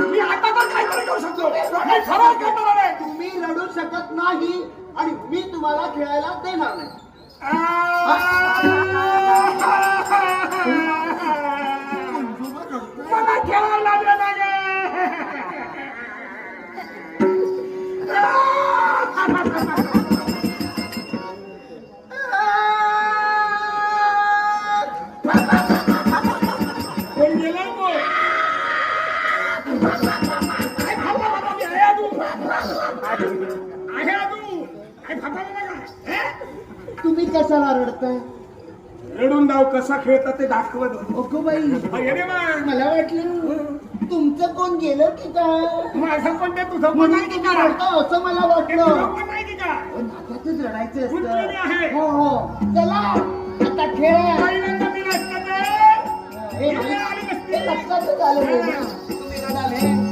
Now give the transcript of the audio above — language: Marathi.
मी आता तर काहीतरी करू शकतो? मी सरळ करणार आहे तुम्ही लढू शकत नाही आणि मी तुम्हाला खेळायला देणार नाही. मला खेळायला दे ना तुम्ही कशाला रडताय रडून डाव कसा खेळतात ते दाखवत. अगो बाई. मला वाटलं तुमचं कोण गेलं की काय माझं पण ते तुझं पण म्हणून नाही की तुम्ही का? रडता असं मला ते वाटलं पण नाही की का? अहो, नात्यातच रडायचं गुंतलेली आहे. असतं हो हो चला आता खेळा पहिल्यांदा मी नसतं ते. हे हे लक्षातच आलं नाही ना. 在那里